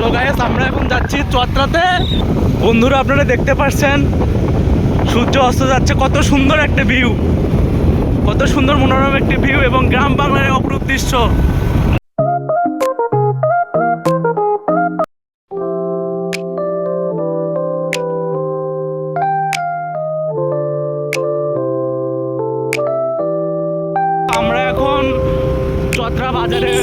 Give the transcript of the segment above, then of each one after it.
Hello guys আমরা এখন যাচ্ছি চত্রাতে বন্ধুরা, আপনারা দেখতে পাচ্ছেন সূর্য অস্ত যাচ্ছে, কত সুন্দর একটা ভিউ কত সুন্দর মনোরম একটি ভিউ এবং গ্রাম বাংলার অপরূপ দৃশ্য। আমরা এখন চত্রা বাজারে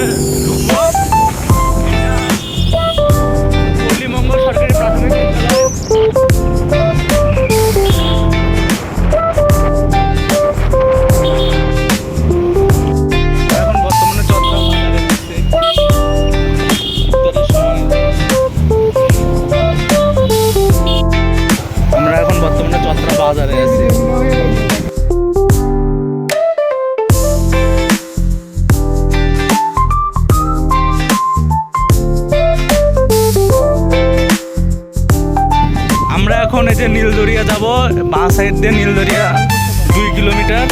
বর্তমানে চত্রা বাজারে আছি। আমরা এখন এই যে নীলদরিয়া যাব, বাঁ সাইড দিয়ে নীলদরিয়া, দুই কিলোমিটার।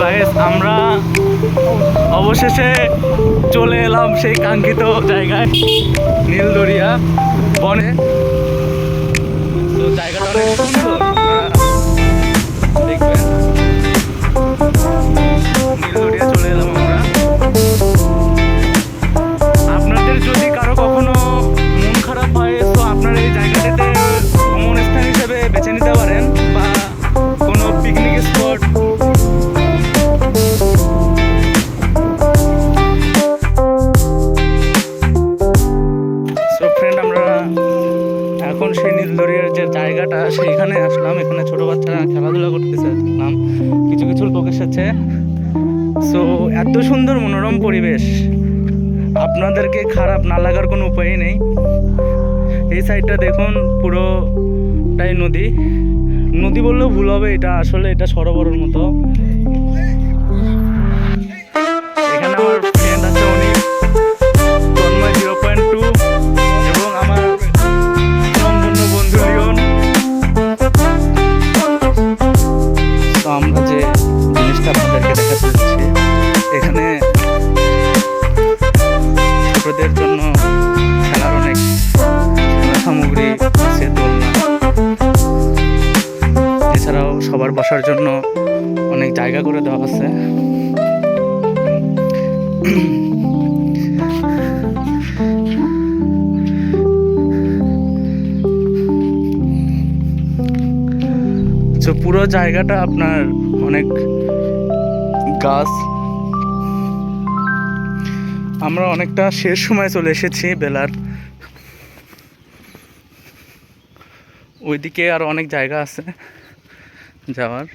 গাইস আমরা অবশেষে চলে এলাম সেই কাঙ্ক্ষিত জায়গায় নীলদরিয়া বনে। তো জায়গাটা অনেক সুন্দর। সেই নীলদরিয়ার যে জায়গাটা, সেইখানে আসলাম। এখানে ছোট বাচ্চারা খেলাধুলা করতেছে, দেখলাম কিছু কিছু লোক এসেছে। সো এত সুন্দর মনোরম পরিবেশ। আপনাদেরকে খারাপ না লাগার কোনো উপায়ই নেই। এই সাইডটা দেখুন, পুরোটাই নদী। নদী বললেও ভুল হবে, এটা আসলে এটা সরোবরের মতো। জিনিসটা আপনাদেরকে দেখাতে যাচ্ছি এখানে ছোটদের জন্য খেলার অনেক সামগ্রী আছে এছাড়াও সবার বসার জন্য অনেক জায়গা করে দেওয়া আছে। পুরো জায়গাটা আপনার অনেক গাছ। আমরা অনেকটা শেষ সময় চলে এসেছি বেলার। ওইদিকে আর অনেক জায়গা আছে যাওয়ার।